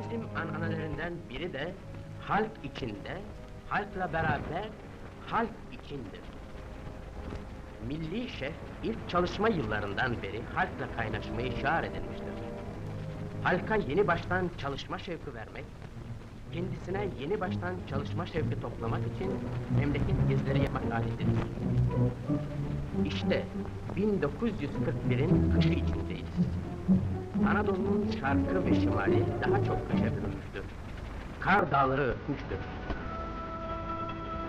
Komünizm ananelerinden biri de halk içinde, halkla beraber halk içindir. Milli şef ilk çalışma yıllarından beri halkla kaynaşmayı şiar edilmiştir. Halka yeni baştan çalışma şevki vermek, kendisine yeni baştan çalışma şevki toplamak için memleket gezileri yapmak adetidir. İşte 1941'in kışı içindeyiz. Anadolu'nun şarkı ve şimali daha çok kışa bürünmüştür. Kar dağları örtmüştür.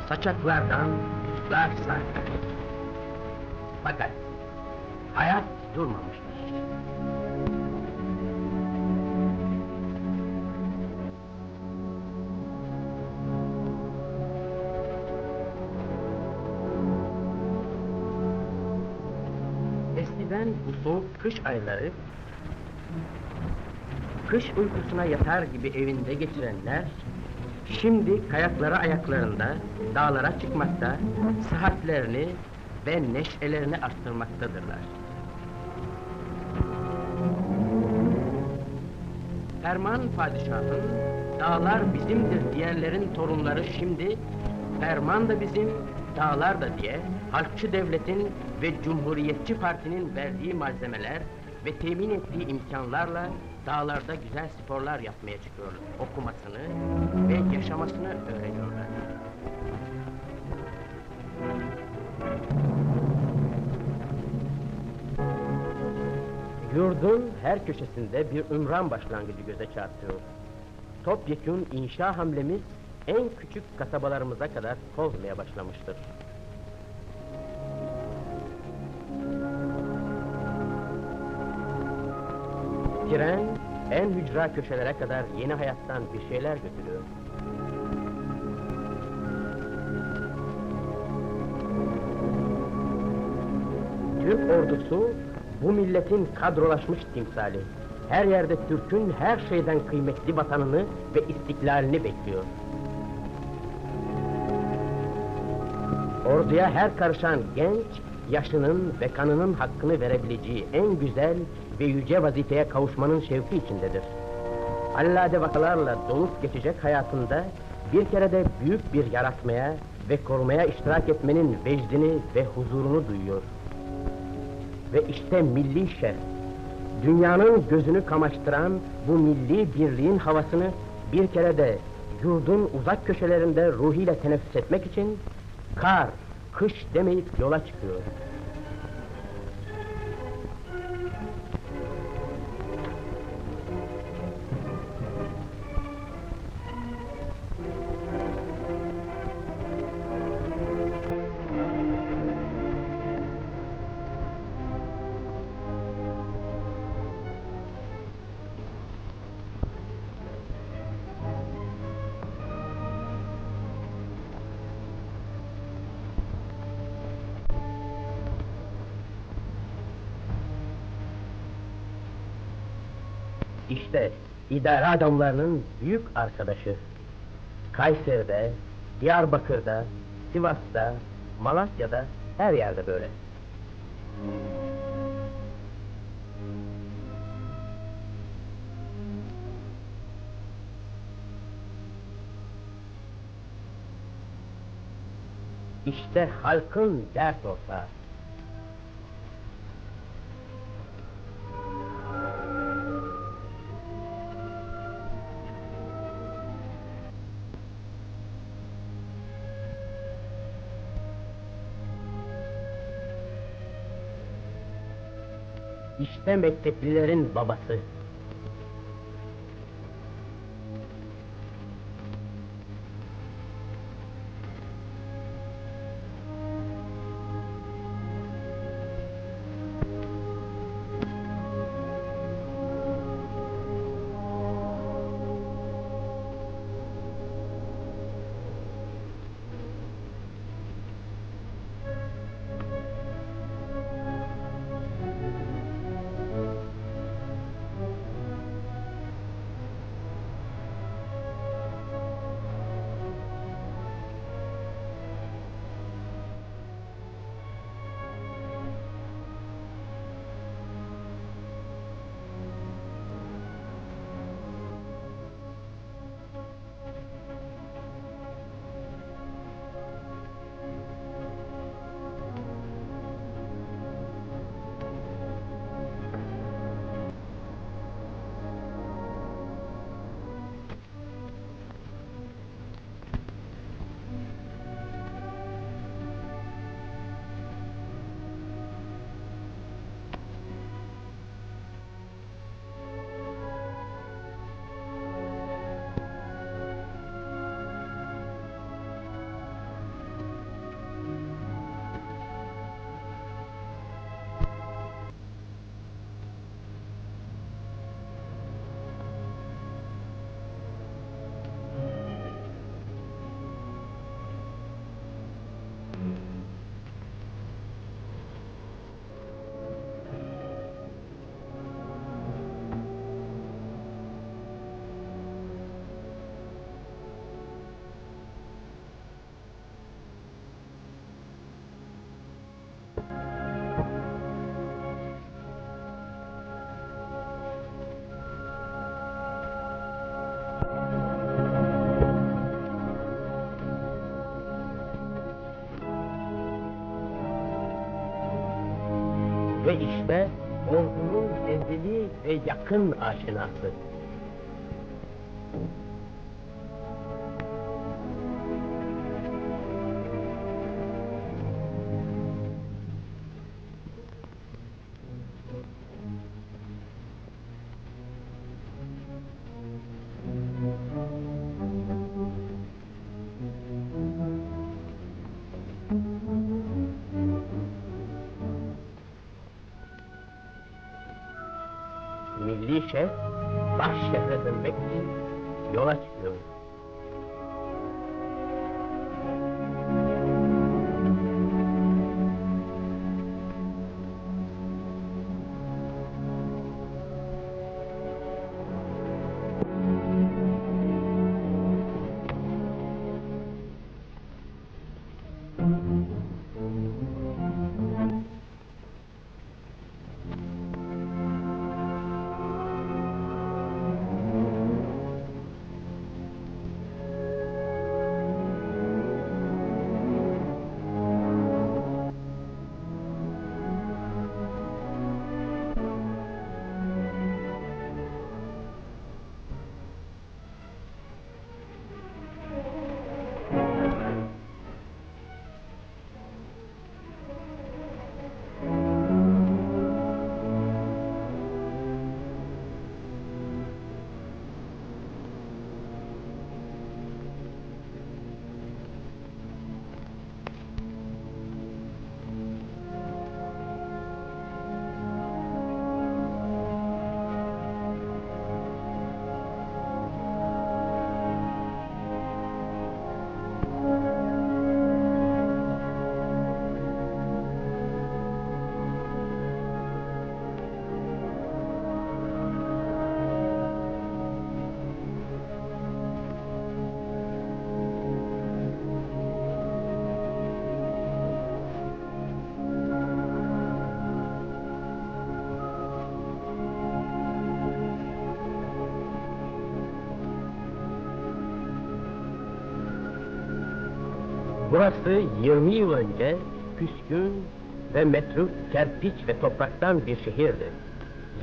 Saçaklardan rüzgar sarkar. Fakat hayat durmamıştır. Eskiden bu soğuk kış ayları kış uykusuna yatar gibi evinde geçirenler şimdi kayakları ayaklarında dağlara çıkmakta, sıhhatlerini ve neşelerini arttırmaktadırlar. Ferman padişahın dağlar bizimdir diyenlerin torunları şimdi ferman da bizim, dağlar da diye halkçı devletin ve cumhuriyetçi partinin verdiği malzemeler ve temin ettiği imkanlarla dağlarda güzel sporlar yapmaya çıkıyorlar. Okumasını ve yaşamasını öğreniyorlar. Yurdun her köşesinde bir ümran başlangıcı göze çarpıyor. Topyekun inşa hamlemiz en küçük kasabalarımıza kadar kozmaya başlamıştır. Tren en hücra köşelere kadar yeni hayattan bir şeyler götürüyor. Türk ordusu bu milletin kadrolaşmış timsali. Her yerde Türk'ün her şeyden kıymetli vatanını ve istiklalini bekliyor. Orduya her karışan genç, yaşının ve kanının hakkını verebileceği en güzel ve yüce vazifeye kavuşmanın şevki içindedir. Allade vakalarla dolup geçecek hayatında bir kere de büyük bir yaratmaya ve korumaya iştirak etmenin vecdini ve huzurunu duyuyor. Ve işte milli şeref, dünyanın gözünü kamaştıran bu milli birliğin havasını bir kere de yurdun uzak köşelerinde ruhiyle teneffüs etmek için kar, kış demeyip yola çıkıyor. İşte idare adamlarının büyük arkadaşı. Kayseri'de, Diyarbakır'da, Sivas'ta, Malatya'da her yerde böyle. İşte halkın dert ortağı. İşte mekteplilerin babası. Ve ordunun ezeli ve yakın aşinası. Şef baş şehre dönmek için yola çıkıyor. Burası 20 yıl önce püskün ve metruk, kerpiç ve topraktan bir şehirdi.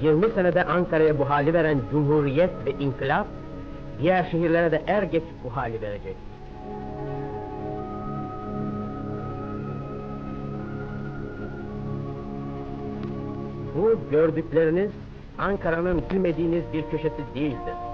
20 senede Ankara'ya bu hali veren Cumhuriyet ve İnkılap, diğer şehirlere de er geç bu hali verecek. Bu gördükleriniz Ankara'nın bilmediğiniz bir köşesi değildir.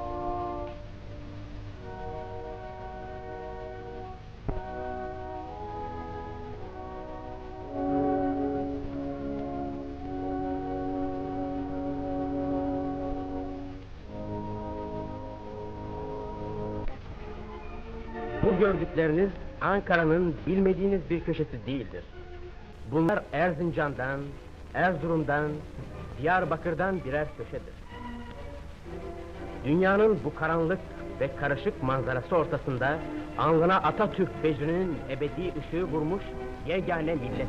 Gördükleriniz Ankara'nın bilmediğiniz bir köşesi değildir. Bunlar Erzincan'dan, Erzurum'dan, Diyarbakır'dan birer köşedir. Dünyanın bu karanlık ve karışık manzarası ortasında alnına Atatürk bezinin ebedi ışığı vurmuş yegane millet.